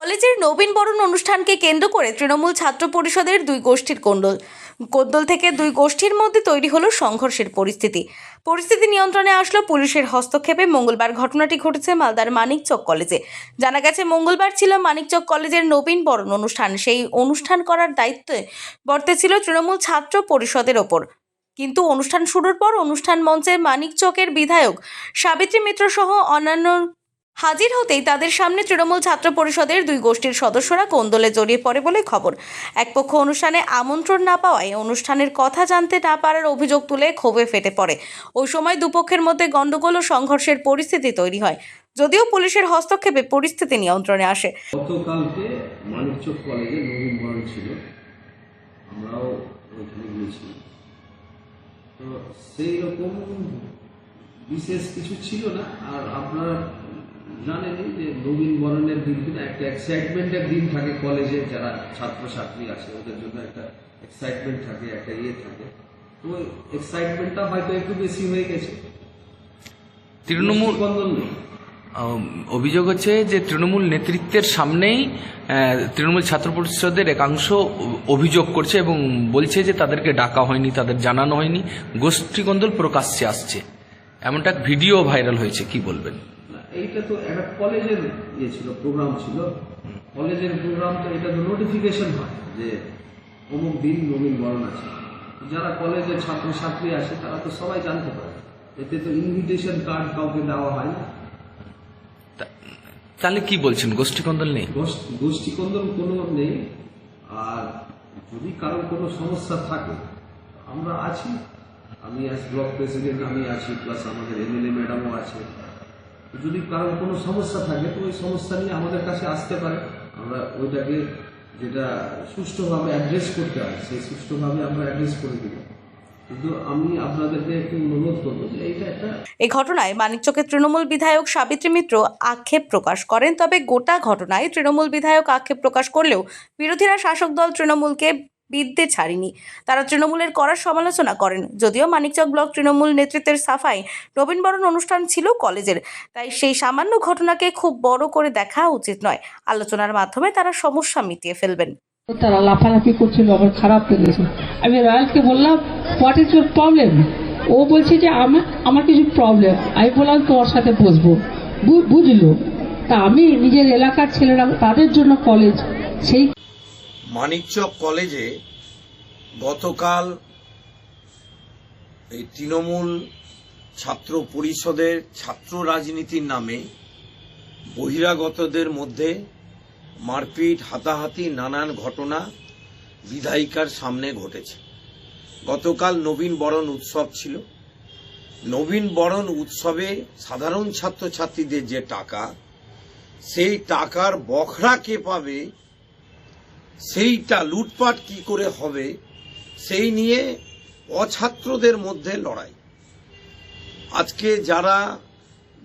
কলেজের নবীন বরণ অনুষ্ঠানকে কেন্দ্র করে তৃণমূল ছাত্র পরিষদের দুই গোষ্ঠীর কোন্দল। কোন্দল থেকে দুই গোষ্ঠীর মধ্যে তৈরি হলো সংঘর্ষের পরিস্থিতি। পরিস্থিতি নিয়ন্ত্রণে আসলো পুলিশের হস্তক্ষেপে মঙ্গলবার ঘটনাটি ঘটেছে মালদার মানিকচক কলেজে। জানা গেছে, মঙ্গলবার ছিল মানিকচক কলেজের নবীন বরণ অনুষ্ঠান। সেই অনুষ্ঠান করার দায়িত্বে বর্তে ছিল তৃণমূল ছাত্র পরিষদের ওপর। কিন্তু অনুষ্ঠান শুরুর পর অনুষ্ঠান মঞ্চে মানিকচকের বিধায়ক সাবিত্রী মিত্র সহ অন্যান্য হাজির হতেই তাদের সামনে তৃণমূল ছাত্র পরিষদের দুই গোষ্ঠীর সদস্যরা কোন্দলে জড়িয়ে পড়ে বলে খবর। এক পক্ষ অনুষ্ঠানে আমন্ত্রণ না পাওয়ায় অনুষ্ঠানের কথা জানতে না পারার অভিযোগ তুলে ক্ষোভে ফেটে পড়ে। ওই সময় দুপক্ষের মধ্যে গণ্ডগোল ও সংঘর্ষের পরিস্থিতি তৈরি হয়। যদিও পুলিশের হস্তক্ষেপে পরিস্থিতি নিয়ন্ত্রণে আসে। গতকালকে মানিকচক কলেজে ছিল। আমরাও ওইখানে গিয়েছিলাম। তো সেই রকম বিশেষ কিছু ছিল না। আর আপনারা জানেনই যে নবীন বরণের দিন কিন্তু একটা এক্সাইটমেন্টের দিন থাকে কলেজে যারা ছাত্রছাত্রী আছে ওদের জন্য একটা এক্সাইটমেন্ট থাকে একটা ইয়ে থাকে। তো এক্সাইটমেন্টটা হয়তো একটু বেশি হয়ে গেছে। তৃণমূল অভিযোগ হচ্ছে যে তৃণমূল নেতৃত্বের সামনেই তৃণমূল ছাত্র পরিষদের একাংশ অভিযোগ করছে এবং বলছে যে তাদেরকে ডাকা হয়নি তাদের জানানো হয়নি। গোষ্ঠীকন্দল প্রকাশ্যে আসছে। এমনটা ভিডিও ভাইরাল হয়েছে কি বলবেন? এইটা তো একটা কলেজের ইয়ে ছিল প্রোগ্রাম ছিল। কলেজের প্রোগ্রাম তো এটা তো নোটিফিকেশন হয় যে অমুক দিন নবীন বরণ আছে। যারা কলেজের ছাত্রছাত্রী আছে তারা তো সবাই জানতে পারে। এতে তো ইনভিটেশন কার্ড কাউকে দেওয়া হয়। না তাহলে কি বলছেন? গোষ্ঠীকন্দল নেই? গোষ্ঠ- গোষ্ঠীকন্দল কোনো নেই। আর যদি কারোর কোনো সমস্যা থাকে আমরা আছি। আমি আজ ব্লক প্রেসিডেন্ট আমি আছি প্লাস আমাদের এমএলএ ম্যাডামও আছে। যদি কারোর কোনো সমস্যা থাকে, তো ওই সমস্যা নিয়ে আমাদের কাছে আসতে পারে। আমরা ওইটাকে যেটা সুষ্ঠুভাবে অ্যাড্রেস করতে হয়, সেই সুষ্ঠুভাবে আমরা অ্যাড্রেস করে দিব। এই ঘটনায় মানিকচকের তৃণমূল বিধায়ক সাবিত্রী মিত্র আক্ষেপ প্রকাশ করেন, তবে গোটা ঘটনায় তৃণমূল বিধায়ক আক্ষেপ প্রকাশ করলেও বিরোধীরা শাসক দল তৃণমূলকে বিদ্যে ছাড়িনি। তারা তৃণমূলের করার সমালোচনা করেন। যদিও মানিকচক ব্লক তৃণমূল নেতৃত্বের সাফাই নবীনবরণ অনুষ্ঠান ছিল কলেজের। তাই সেই সামান্য ঘটনাকে খুব বড় করে দেখা উচিত নয়। আলোচনার মাধ্যমে তারা সমস্যা মিটিয়ে ফেলবেন। তারা লাফালাফি করছিল আমার খারাপ লেগেছে। আমি রয়্যালকে বললাম হোয়াট ইজ ইউর প্রবলেম ও বলছে যে, আমার আমার কিছু প্রবলেম আমি বললাম, তোমার সাথে বসবো। বুঝলো। তা আমি নিজের এলাকার ছেলেরা, তাদের জন্য কলেজ সেই মানিকচক কলেজে গতকাল এই তৃণমূল ছাত্র পরিষদের ছাত্র রাজনীতির নামে বহিরাগতদের মধ্যে মারপিট, হাতাহাতি, নানান ঘটনা বিধায়িকার সামনে ঘটেছে। গতকাল নবীন বরণ উৎসব ছিল। নবীন বরণ উৎসবে সাধারণ ছাত্রছাত্রীদের যে টাকা, সেই টাকার বখরা কে পাবে সেইটা লুটপাট কি করে হবে, সেই নিয়ে অছাত্রদের মধ্যে লড়াই। আজকে যারা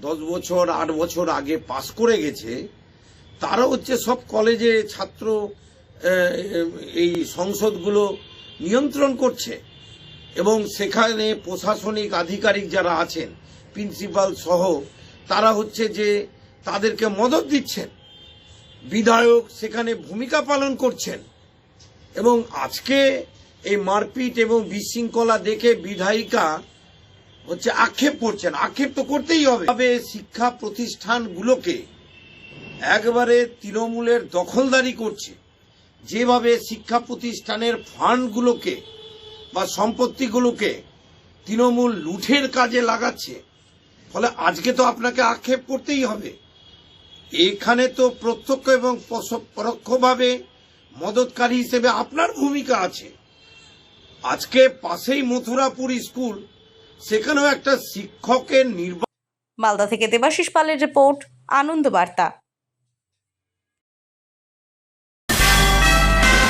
দশ বছর, আট বছর আগে পাশ করে গেছে, তারা হচ্ছে সব কলেজে ছাত্র এই সংসদগুলো নিয়ন্ত্রণ করছে এবং সেখানে প্রশাসনিক আধিকারিক যারা আছেন, প্রিন্সিপাল সহ, তারা হচ্ছে যে তাদেরকে মদত দিচ্ছেন। বিধায়ক সেখানে ভূমিকা পালন করছেন। এবং আজকে এই মারপিট এবং বিশৃঙ্খলা দেখে বিধায়িকা হচ্ছে আক্ষেপ করছেন। আক্ষেপ তো করতেই হবে। তবে শিক্ষা প্রতিষ্ঠানগুলোকে একবারে তৃণমূলের দখলদারি করছে। যেভাবে শিক্ষা প্রতিষ্ঠানের ফান্ডগুলোকে বা সম্পত্তিগুলোকে তৃণমূল লুঠের কাজে লাগাচ্ছে, ফলে আজকে তো আপনাকে আক্ষেপ করতেই হবে। এখানে তো প্রত্যক্ষ এবং পরোক্ষভাবে মদতকারী হিসেবে আপনার ভূমিকা আছে। আজকে পাশেই মথুরাপুর স্কুল, সেখানেও একটা শিক্ষকের নির্বাচন মালদা থেকে দেবাশিস পালের রিপোর্ট, আনন্দ বার্তা।